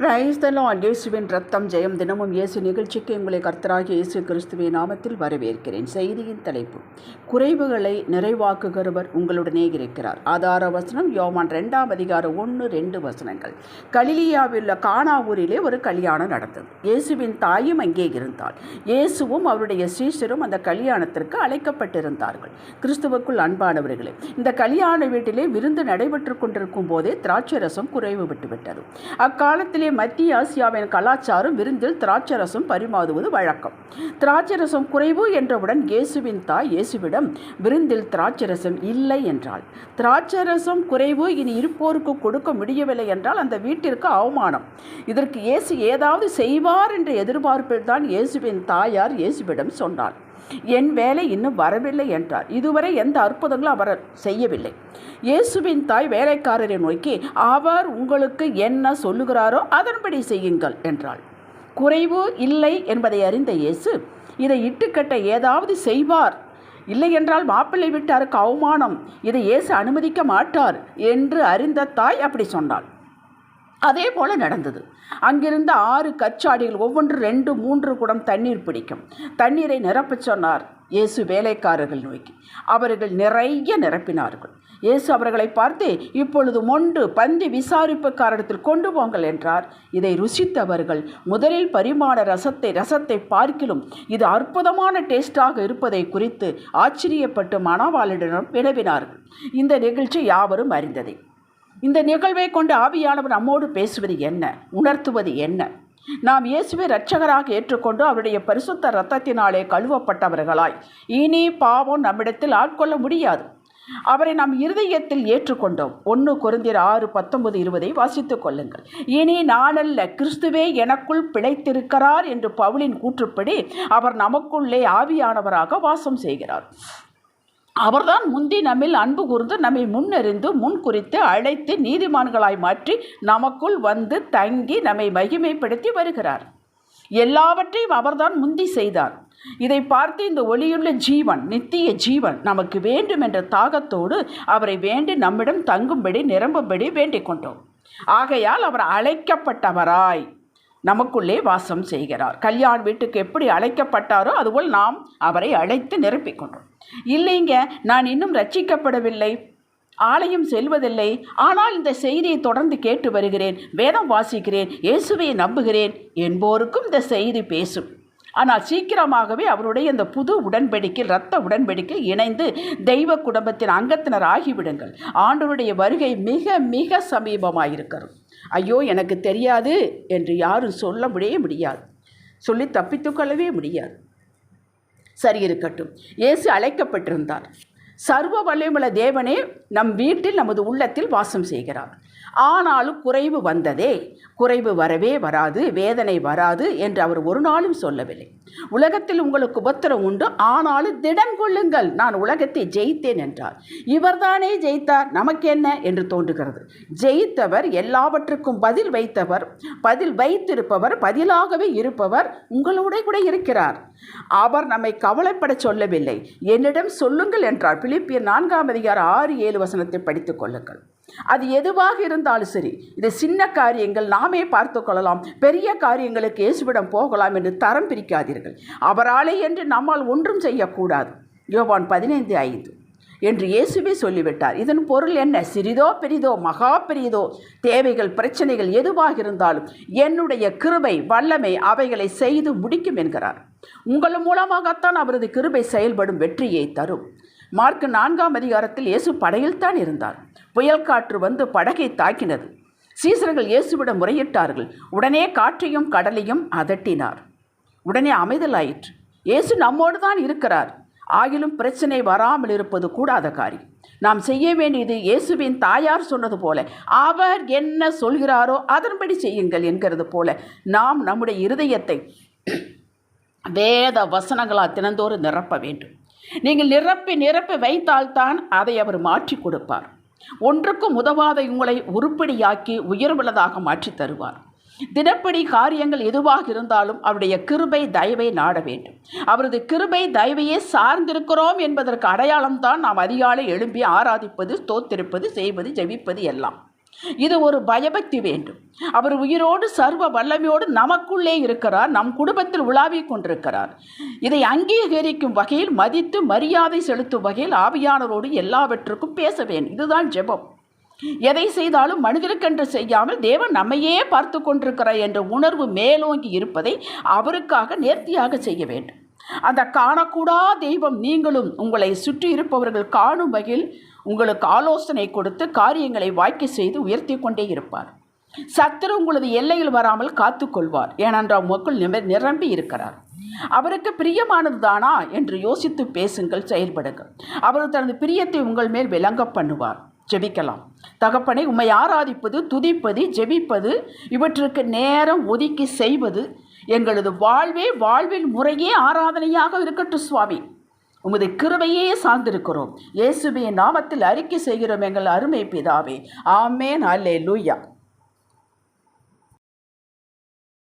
Praise the Lord இயேசுவின் ரத்தம் ஜெயம் தினமும் இயேசு நிகழ்ச்சிக்கு உங்களை கர்த்தராகிய இயேசு கிறிஸ்துவின் நாமத்தில் வரவேற்கிறேன். செய்தியின் தலைப்பு குறைவுகளை நிறைவாக்குகிறவர் உங்களுடனே இருக்கிறார். ஆதார வசனம் யோமான் ரெண்டாம் அதிகாரம் ஒன்று ரெண்டு வசனங்கள். கலிலியாவில் உள்ள கானா ஊரிலே ஒரு கல்யாணம் நடந்தது. இயேசுவின் தாயும் அங்கே இருந்தாள். இயேசுவும் அவருடைய சீஷரும் அந்த கல்யாணத்திற்கு அழைக்கப்பட்டிருந்தார்கள். கிறிஸ்துவுக்குள் அன்பானவர்களே இந்த கல்யாண வீட்டிலே விருந்து நடைபெற்று கொண்டிருக்கும் போதே திராட்சை ரசம் குறைவு விட்டுவிட்டது. அக்காலத்திலே மத்திய ஆசியாவின் கலாச்சாரம் விருந்தில் திராட்சை ரசம் பரிமாறுவது வழக்கம். திராட்சை ரசம் குறைவு என்றவுடன் இயேசுவின் தாய் இயேசுவிடம் விருந்தில் திராட்சை ரசம் இல்லை என்றாள். திராட்சை ரசம் குறைவு இனி இருப்போருக்கு கொடுக்க முடியவில்லை என்றால் அந்த வீட்டிற்கு அவமானம். இதற்கு இயேசு ஏதாவது செய்வார் என்ற எதிர்பார்ப்பில் தான் இயேசுவின் தாயார் இயேசுவிடம் சொன்னாள் என் வேலை இன்னும் வரவில்லை என்றார். இதுவரை எந்த அற்புதங்களும் அவர் செய்யவில்லை. இயேசுவின் தாய் வேலைக்காரரை நோக்கி அவர் உங்களுக்கு என்ன சொல்லுகிறாரோ அதன்படி செய்யுங்கள் என்றாள். குறைவு இல்லை என்பதை அறிந்த இயேசு இதை இட்டுக்கட்ட ஏதாவது செய்வார். இல்லை என்றால் மாப்பிள்ளை விட்டாருக்கு அவமானம். இதை இயேசு அனுமதிக்க மாட்டார் என்று அறிந்த தாய் அப்படி சொன்னாள். அதே போல் நடந்தது. அங்கிருந்த ஆறு கச்சாடிகள் ஒவ்வொன்று ரெண்டு மூன்று குடம் தண்ணீர் பிடிக்கும். தண்ணீரை நிரப்பச் சொன்னார் இயேசு வேலைக்காரர்கள் நோக்கி. அவர்கள் நிறைய நிரப்பினார்கள். இயேசு அவர்களை பார்த்து இப்பொழுது மொண்டு பந்தி விசாரிப்புக்காரத்தில் கொண்டு போங்கள் என்றார். இதை ருசித்தவர்கள் முதலில் பரிமாண ரசத்தை ரசத்தை பார்க்கிலும் இது அற்புதமான டேஸ்டாக இருப்பதை குறித்து ஆச்சரியப்பட்டு மணவாளிடம் வினவினார்கள். இந்த நிகழ்ச்சி யாவரும் அறிந்ததே. இந்த நிகழ்வை கொண்டு ஆவியானவர் நம்மோடு பேசுவது என்ன? உணர்த்துவது என்ன? நாம் இயேசுவை இரட்சகராக ஏற்றுக்கொண்டு அவருடைய பரிசுத்த இரத்தத்தினாலே கழுவப்பட்டவர்களாய். இனி பாவம் நம்மிடத்தில் ஆட்கொள்ள முடியாது. அவரை நாம் இருதயத்தில் ஏற்றுக்கொண்டோம். ஒன்று குறைந்தர் ஆறு பத்தொன்பது இருபதை வாசித்துக் கொள்ளுங்கள். இனி நானல்ல கிறிஸ்துவே எனக்குள் பிழைத்திருக்கிறார் என்று பவுலின் கூற்றுப்படி அவர் நமக்குள்ளே ஆவியானவராக வாசம் செய்கிறார். அவர்தான் முந்தி நம்மில் அன்பு கூர்ந்து நம்மை முன்னறிந்து முன் குறித்து அழைத்து நீதிமான்களாய் மாற்றி நமக்குள் வந்து தங்கி நம்மை மகிமைப்படுத்தி வருகிறார். எல்லாவற்றையும் அவர்தான் முந்தி செய்தார். இதை பார்த்து இந்த ஒளியுள்ள ஜீவன் நித்திய ஜீவன் நமக்கு வேண்டும் என்ற தாகத்தோடு அவரை வேண்டி நம்மிடம் தங்கும்படி நிரம்பும்படி வேண்டிக் கொண்டோம். ஆகையால் அவர் அழைக்கப்பட்டவராய். நமக்குள்ளே வாசம் செய்கிறார். கல்யாண் வீட்டுக்கு எப்படி அழைக்கப்பட்டாரோ அதுபோல் நாம் அவரை அழைத்து நிரப்பிக் கொண்டோம். இல்லைங்க நான் இன்னும் ரட்சிக்கப்படவில்லை. ஆலயம் செல்வதில்லை. ஆனால் இந்த செய்தியை தொடர்ந்து கேட்டு வருகிறேன். வேதம் வாசிக்கிறேன். இயேசுவை நம்புகிறேன் என்போருக்கும் இந்த செய்தி பேசும். ஆனால் சீக்கிரமாகவே அவருடைய இந்த புது உடன்படிக்கை இரத்த உடன்படிக்கை இணைந்து தெய்வ குடும்பத்தின் அங்கத்தினர் ஆகிவிடுங்கள். ஆண்டவருடைய வருகை மிக மிக சமீபமாயிருக்கிறது. ஐயோ எனக்கு தெரியாது என்று யாரும் சொல்ல முடிய முடியாது. சொல்லி தப்பித்துக்கொள்ளவே முடியாது. சரி இருக்கட்டும். இயேசு அழைக்கப்பட்டிருந்தார். சர்வ வல்லமுள்ள தேவனே நம் வீட்டில் நமது உள்ளத்தில் வாசம் செய்கிறார். ஆனாலும் குறைவு வந்ததே. குறைவு வரவே வராது வேதனை வராது என்று அவர் ஒரு நாளும் சொல்லவில்லை. உலகத்தில் உங்களுக்கு உபத்திரம் உண்டு ஆனாலும் திடன் கொள்ளுங்கள். நான் உலகத்தை ஜெயித்தேன் என்றார். இவர்தானே ஜெயித்தார் நமக்கு என்ன என்று தோன்றுகிறது. ஜெயித்தவர் எல்லாவற்றுக்கும் பதில் வைத்தவர் பதில் வைத்திருப்பவர் பதிலாகவே இருப்பவர் உங்களோட கூட இருக்கிறார். அவர் நம்மை கவலைப்பட சொல்லவில்லை. என்னிடம் சொல்லுங்கள் என்றார். பிலிப்பியர் நான்காம் அதிகாரம் ஆறு ஏழு வசனத்தை படித்துக் கொள்ளுங்கள். அது எதுவாக இருந்தாலும் சரி இதை சின்ன காரியங்கள் நாமே பார்த்து கொள்ளலாம். பெரிய காரியங்களுக்கு இயேசுவிடம் போகலாம் என்று தரம் பிரிக்காதீர்கள். அவராலே என்று நம்மால் ஒன்றும் செய்யக்கூடாது. யோவான் பதினைந்து ஐந்து. என்று இயேசுவே சொல்லிவிட்டார். இதன் பொருள் என்ன? சிறிதோ பெரிதோ மகா பெரியதோ தேவைகள் பிரச்சனைகள் எதுவாக இருந்தாலும் என்னுடைய கிருபை வல்லமை அவைகளை செய்து முடிக்கும் என்கிறார். உங்கள் மூலமாகத்தான் அவரது கிருபை செயல்படும் வெற்றியை தரும். மார்க் நான்காம் அதிகாரத்தில் இயேசு படையில் தான் இருந்தார். புயல் காற்று வந்து படகை தாக்கினது. சீசர்கள் இயேசுவிடம் முறையிட்டார்கள். உடனே காற்றையும் கடலையும் அதட்டினார். உடனே அமைதலாயிற்று. இயேசு நம்மோடு தான் இருக்கிறார். ஆகிலும் பிரச்சனை வராமல் இருப்பது கூடாத காரியம். நாம் செய்ய வேண்டியது இயேசுவின் தாயார் சொன்னது போல அவர் என்ன சொல்கிறாரோ அதன்படி செய்யுங்கள் என்கிறது போல நாம் நம்முடைய இருதயத்தை வேத வசனங்களால் தினந்தோறும் நிரப்ப வேண்டும். நீங்கள் நிரப்பி நிரப்பி வைத்தால்தான் அதை அவர் மாற்றி கொடுப்பார். ஒன்றுக்கும் உதவாத உங்களை உருப்படியாக்கி உயர்வுள்ளதாக மாற்றி தருவார். தினப்படி காரியங்கள் எதுவாக இருந்தாலும் அவருடைய கிருபை தயவை நாட வேண்டும். அவரது கிருபை தயவையே சார்ந்திருக்கிறோம் என்பதற்கு அடையாளம்தான் நாம் அதிகாலை எழும்பி ஆராதிப்பது தோத்திருப்பது செய்வது ஜெபிப்பது எல்லாம். இது ஒரு பயபக்தி வேண்டும். அவர் உயிரோடு சர்வ வல்லமையோடு நமக்குள்ளே இருக்கிறார் நம் குடும்பத்தில் உலாவிக் கொண்டிருக்கிறார். இதை அங்கீகரிக்கும் வகையில் மதித்து மரியாதை செலுத்தும் வகையில் ஆவியானவரோடு எல்லாவற்றுக்கும் பேச வேண்டும். இதுதான் ஜெபம். எதை செய்தாலும் மனிதருக்கென்று செய்யாமல் தேவன் நம்மையே பார்த்து கொண்டிருக்கிறார் என்ற உணர்வு மேலோங்கி இருப்பதை அவருக்காக நேர்த்தியாக செய்ய வேண்டும். அந்த காணக்கூடா தெய்வம் நீங்களும் உங்களை சுற்றி இருப்பவர்கள் காணும் வகையில் உங்களுக்கு ஆலோசனை கொடுத்து காரியங்களை வாய்க்க செய்து உயர்த்தி கொண்டே இருப்பார். சத்துரு உங்களது எல்லையில் வராமல் காத்துக்கொள்வார். ஏனென்றால் மக்கள் நிம நிரம்பி இருக்கிறார். அவருக்கு பிரியமானது தானா என்று யோசித்து பேசுங்கள் செயல்படுங்கள். அவர் தனது பிரியத்தை உங்கள் மேல் விளங்க பண்ணுவார். ஜெபிக்கலாம். தகப்பனை உம்மை ஆராதிப்பது துதிப்பது ஜெபிப்பது இவற்றுக்கு நேரம் ஒதுக்கி செய்வது எங்களது வாழ்வே வாழ்வில் முறையே ஆராதனையாக இருக்கட்டும் சுவாமி. உமது கிருபையே சார்ந்திருக்கிறோம். இயேசுவின் நாமத்தில் அறிக்கை செய்கிறோம் எங்கள் அருமை பிதாவே. ஆமேன். அல்லே லூயா